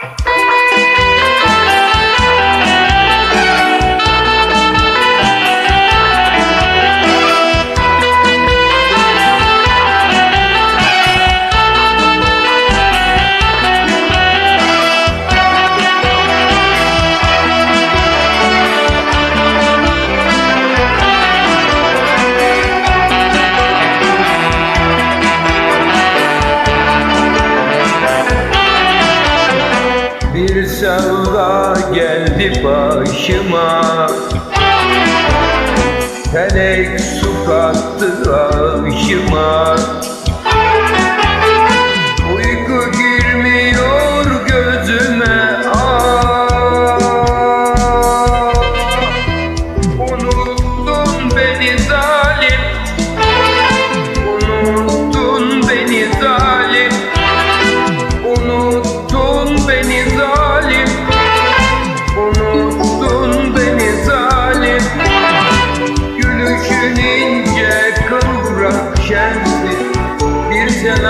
Bye. Bir sevda geldi başıma. Felek su kattı ağışıma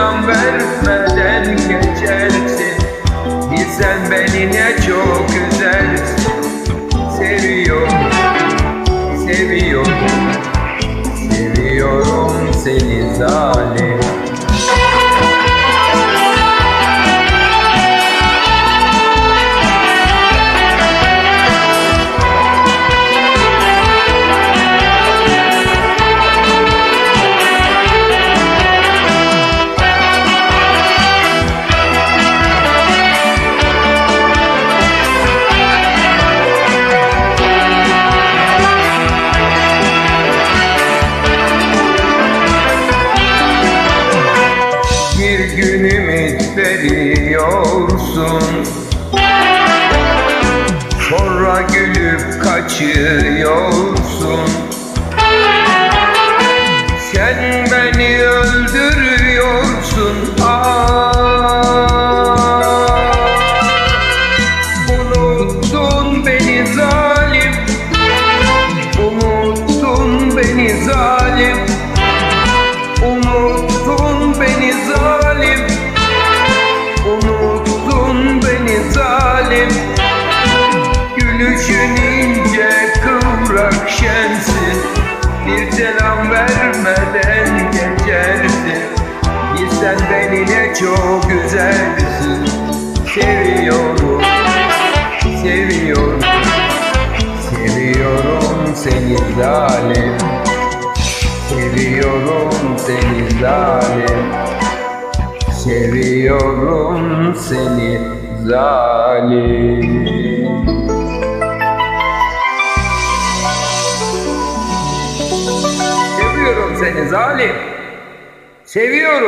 Selam vermeden geçersin. Bilsen beni ne çok üzersin. Seviyorum, seviyorum. Seviyorum seni zalim veriyorsun Sonra gülüp kaçıyorsun Bilsen beni ne çok güzelsin Seviyorum, seviyorum. Seviyorum seni zalim. Seviyorum seni zalim. Seviyorum seni zalim. Seviyorum seni zalim. Seviyorum